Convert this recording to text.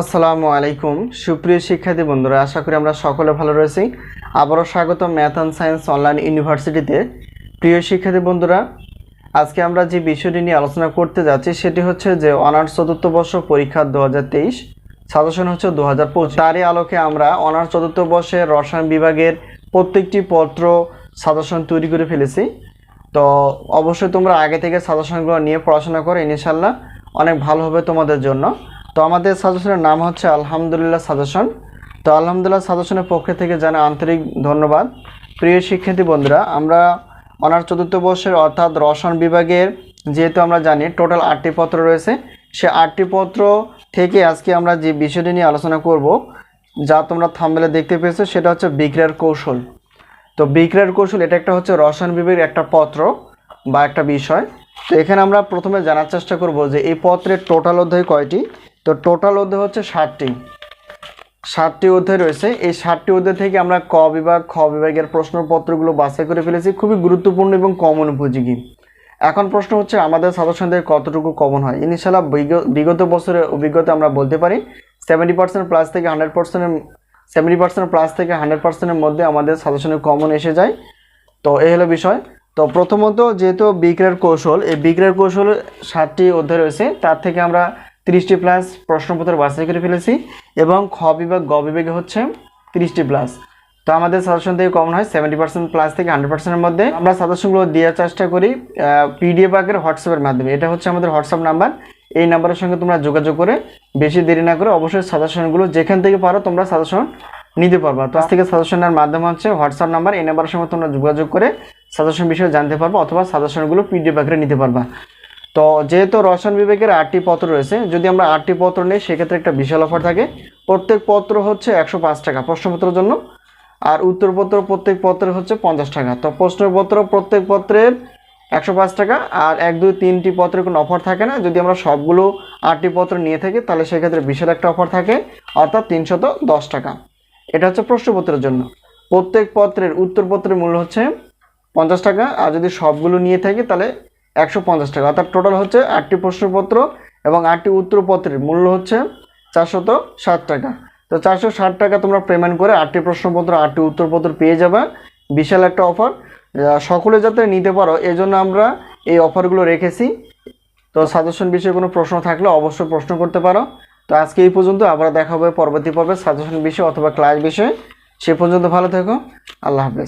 আসসালামু আলাইকুম। সুপ্রিয় শিক্ষার্থী বন্ধুরা, আশা করি আমরা সকলে ভালো রয়েছি। আবারও স্বাগত ম্যাথ অ্যান্ড সায়েন্স অনলাইন ইউনিভার্সিটিতে। প্রিয় শিক্ষার্থী বন্ধুরা, আজকে আমরা যে বিষয়টি নিয়ে আলোচনা করতে যাচ্ছি সেটি হচ্ছে যে অনার্স চতুর্থ বর্ষ পরীক্ষা দু হাজার তেইশ, সাজেশন হচ্ছে দু হাজার পঁচিশ। তারই আলোকে আমরা অনার্স চতুর্থ বর্ষের রসায়ন বিভাগের প্রত্যেকটি পত্র সাজেশন তৈরি করে ফেলেছি। তো অবশ্যই তোমরা আগে থেকে সাজেশনগুলো নিয়ে পড়াশোনা করো ইনশাল্লাহ অনেক ভালো হবে তোমাদের জন্য। তো আমাদের সাজেশনের নাম হচ্ছে আলহামদুলিল্লাহ সাজেশন তো আলহামদুলিল্লাহ সাজেশনের পক্ষ থেকে জানা আন্তরিক ধন্যবাদ। প্রিয় শিক্ষার্থী বন্ধুরা, আমরা অনার চতুর্থ বর্ষের অর্থাৎ রসায়ন বিভাগের যেহেতু আমরা জানি টোটাল আটটি পত্র রয়েছে, সে আটটি পত্র থেকে আজকে আমরা যে বিষয়টি নিয়ে আলোচনা করব, যা তোমরা থামবেলে দেখতে পেয়েছ, সেটা হচ্ছে বিক্রিয়ার কৌশল। তো বিক্রয়ের কৌশল, এটা একটা হচ্ছে রসায়ন বিভাগের একটা পত্র বা একটা বিষয়। তো এখানে আমরা প্রথমে জানার চেষ্টা করব যে এই পত্রের টোটাল অধ্যায় কয়টি? তো টোটাল অধ্যায় হচ্ছে ষাটটি। ষাটটি অধ্যায় রয়েছে। এই ষাটটি অধ্যায় থেকে আমরা ক বিভাগ, খ বিভাগের প্রশ্নপত্রগুলো বাছাই করে ফেলেছি। খুবই গুরুত্বপূর্ণ এবং কমন উপযোগী। এখন প্রশ্ন হচ্ছে, আমাদের সাজেশনদের কতটুকু কমন হয়? ইনশাল্লাহ বিগ- বিগত বছরের অভিজ্ঞতা আমরা বলতে পারি সেভেন্টি পার্সেন্ট প্লাস থেকে হান্ড্রেড পার্সেন্টের সেভেন্টি পার্সেন্ট প্লাস থেকে হান্ড্রেড পার্সেন্টের মধ্যে আমাদের সাজেশনে কমন এসে যায়। তো এই হলো বিষয়। তো প্রথমত, যেহেতু বিক্রয়ের কৌশল, এই বিক্রয়ের কৌশল ষাটটি অধ্যায় রয়েছে, তার থেকে আমরা তিরিশটি প্লাস প্রশ্নপত্র বাছাই করে ফেলেছি এবং খ বিভাগ, গ বিভাগে হচ্ছে তিরিশটি প্লাস তো আমাদের সাজেশন থেকে কমন হয় সেভেন্টি পার্সেন্ট প্লাস থেকে হান্ড্রেড পার্সেন্টের মধ্যে। আমরা সাজেশনগুলো দেওয়ার চেষ্টা করি পিডিএফ আকারে হোয়াটসঅ্যাপের মাধ্যমে। এটা হচ্ছে আমাদের হোয়াটসঅ্যাপ নাম্বার এই নাম্বারের সঙ্গে তোমরা যোগাযোগ করে বেশি দেরি না করে অবশ্যই সাজেশনগুলো যেখান থেকে পারো তোমরা সাজেশন নিতে পারবা। তো আজ থেকে সাজেশনের মাধ্যম হচ্ছে হোয়াটসঅ্যাপ নাম্বার এই নাম্বারের সঙ্গে তোমরা যোগাযোগ করে সাজেশন বিষয়ে জানতে পারবা অথবা সাজেশনগুলো পিডিএফ আকারে নিতে পারবা। তো যেহেতু রসায়ন বিভাগের আটটি পত্র রয়েছে, যদি আমরা আটটি পত্র নিই, সেক্ষেত্রে একটা বিশাল অফার থাকে। প্রত্যেক পত্র হচ্ছে একশো পাঁচ টাকা প্রশ্নপত্রের জন্য, আর উত্তরপত্র প্রত্যেক পত্রের হচ্ছে পঞ্চাশ টাকা। তো প্রশ্নপত্র প্রত্যেক পত্রের একশো পাঁচ টাকা, আর এক, দুই, তিনটি পত্রের কোনো অফার থাকে না। যদি আমরা সবগুলো আটটি পত্র নিয়ে থাকি, তাহলে সেক্ষেত্রে বিশাল একটা অফার থাকে, অর্থাৎ তিনশত দশ টাকা। এটা হচ্ছে প্রশ্নপত্রের জন্য। প্রত্যেক পত্রের উত্তরপত্রের মূল্য হচ্ছে পঞ্চাশ টাকা, আর যদি সবগুলো নিয়ে থাকি, তাহলে একশো পঞ্চাশ টাকা। অর্থাৎ টোটাল হচ্ছে আটটি প্রশ্নপত্র এবং আটটি উত্তরপত্রের মূল্য হচ্ছে চারশত ষাট টাকা। তো চারশো ষাট টাকা তোমরা পেমেন্ট করে আটটি প্রশ্নপত্র, আটটি উত্তরপত্র পেয়ে যাবে। বিশাল একটা অফার সকলে যাতে নিতে পারো, এজন্য আমরা এই অফারগুলো রেখেছি। তো সাজেশন বিষয়ে কোনো প্রশ্ন থাকলে অবশ্যই প্রশ্ন করতে পারো। তো আজকে এই পর্যন্ত, আবার দেখা হবে পরবর্তী পর্বে সাজেশন বিষয় অথবা ক্লাস বিষয়ে। সে পর্যন্ত ভালো থেকো। আল্লাহ হাফেজ।